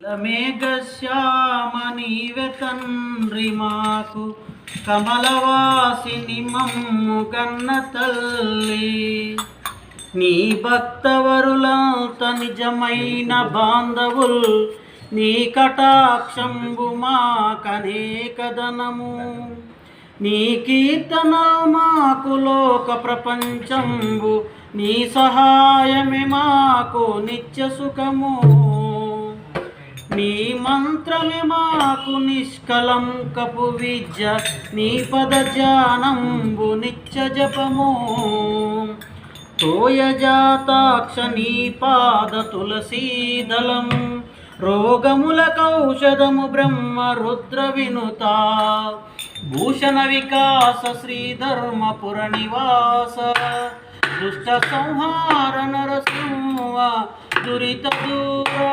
మేఘశ్యామ నీవె తండ్రి మాకు కమలవాసిని మమ్ము కన్న తల్లి. నీ భక్తవరులంత నిజమైన బాంధవుల్ నీ కటాక్షంబు మాకనేకదనము నీ కీర్తన మాకు లోక ప్రపంచంబు నీ సహాయమే మాకు నిత్య సుఖము. నీ మంత్రమే మాకు నిష్కలంకపు విద్య నీ పద జానంబు నిత్య జపము. తోయజాతాక్ష నీ పాద తులసీదళం రోగముల కౌషధము బ్రహ్మ రుద్ర వినుత. భూషణ వికాస శ్రీధర్మపుర నివాస దుష్ట సంహార నరసింహ దురిత దూరా.